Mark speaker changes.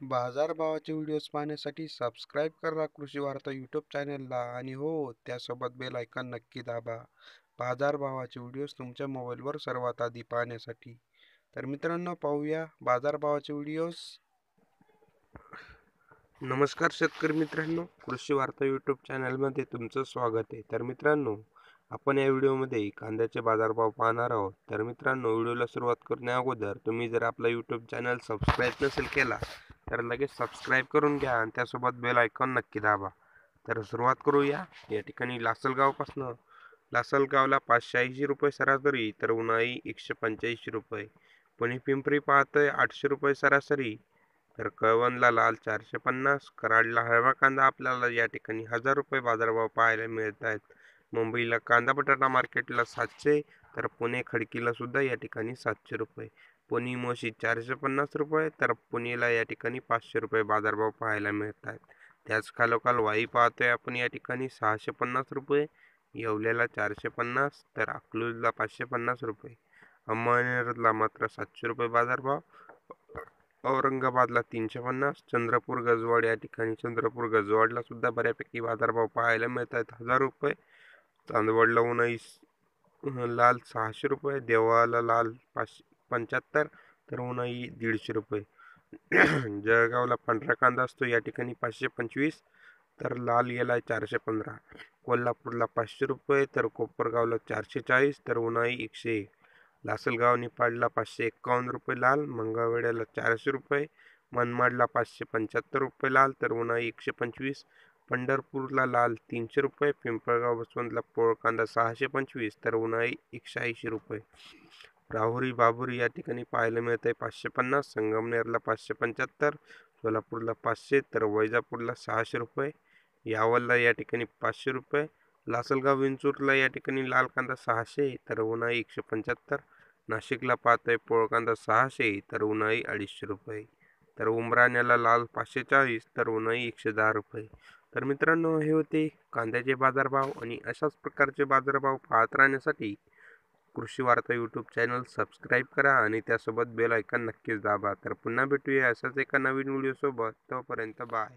Speaker 1: बाजारभावाचे videos पाहण्यासाठी subscribe करा कृषी वार्ता यूट्यूब चॅनलला. आणि हो त्यासोबत बेल आयकॉन नक्की दाबा. बाजारभावाचे व्हिडिओज तुमच्या मोबाईलवर सर्वात आधी पाहण्यासाठी. तर मित्रांनो पाहूया बाजारभावाचे व्हिडिओज. नमस्कार शेतकरी मित्रांनो कृषी वार्ता यूट्यूब चॅनलमध्ये तुमचं स्वागत आहे. तर मित्रांनो आपण या व्हिडिओमध्ये कांद्याचे बाजारभाव पाहणार आहोत. तर मित्रांनो व्हिडिओला सुरुवात करण्या अगोदर तुम्ही जर आपला यूट्यूब चॅनल सबस्क्राईब नसेल केला तर लगेच सबस्क्राईब करून घ्या आणि त्यासोबत बेल आयकॉन नक्की दाबा. तर सुरुवात करूया. या ठिकाणी लासलगावपासनं. लासलगावला पाचशे ऐंशी रुपये सरासरी तर उन्हाळी एकशे पंच्याऐंशी रुपये. पुणे पिंपरी पाहतंय आठशे रुपये सरासरी. तर कळवणला लाल चारशे पन्नास कराडला हळवा कांदा आपल्याला या ठिकाणी हजार रुपये बाजारभाव पाहायला मिळत आहेत मुंबईला कांदा बटाटा मार्केटला सातशे तर पुणे खडकीला सुद्धा या ठिकाणी सातशे रुपये. पुणे मोशी चारशे पन्नास रुपये तर पुणेला या ठिकाणी पाचशे रुपये बाजारभाव पाहायला मिळत आहेत त्याच खालोखाल वाई पाहतोय आपण या ठिकाणी सहाशे पन्नास रुपये येवल्याला चारशे पन्नास तर अकलूजला पाचशे पन्नास रुपये. अहमदनगरला मात्र सातशे रुपये बाजारभाव. औरंगाबादला तीनशे पन्नास चंद्रपूर गजवाड या ठिकाणी चंद्रपूर गजवाडला सुद्धा बऱ्यापैकी बाजारभाव पाहायला मिळत आहेत हजार रुपये. चांदवडला उन्हाळी लाल सहाशे रुपये देवाला लाल पाचशे पंच्याहत्तर तर उन्हाळी दीडशे रुपये. जळगावला पांढरा कांदा असतो या ठिकाणी पाचशे पंचवीस तर लाल गेला चारशे पंधरा. कोल्हापूरला पाचशे रुपये तर कोपरगावला चारशे चाळीस तर उन्हाळी एकशे एक. लासलगाव निपाडला पाचशे एक्कावन्न रुपये लाल मंगळवेड्याला चारशे रुपये मनमाडला पाचशे पंच्याहत्तर रुपये लाल तर उन्हाळी एकशे पंचवीस. पंढरपूरला लाल तीनशे रुपये पिंपळगाव बसवंतला पोळ कांदा सहाशे पंचवीस तर उन्हाळी एकशे ऐंशी रुपये. राहुरी बाबुरी या ठिकाणी पाहायला मिळत आहे पाचशे पन्नास संगमनेरला पाचशे पंच्याहत्तर सोलापूरला पाचशे तर वैजापूरला सहाशे रुपये यावलला या ठिकाणी पाचशे रुपये लासलगाव विंचूरला या ठिकाणी लाल कांदा सहाशे तर उन्हाळी एकशे पंच्याहत्तर नाशिकला पाहतोय पोळ कांदा सहाशे तर उन्हाळी अडीचशे रुपये तर उमराण्याला लाल पाचशे चाळीस तर उन्हाळी एकशे दहा रुपये. तर मित्रांनो हे होते कांद्याचे बाजारभाव आणि अशाच प्रकारचे बाजारभाव पाहत राहण्यासाठी कृषी वार्ता यूट्यूब चॅनल सबस्क्राईब करा आणि त्यासोबत बेल ऐकन नक्कीच दाबा. तर पुन्हा भेटूया असाच एका नवीन व्हिडिओसोबत तोपर्यंत बाय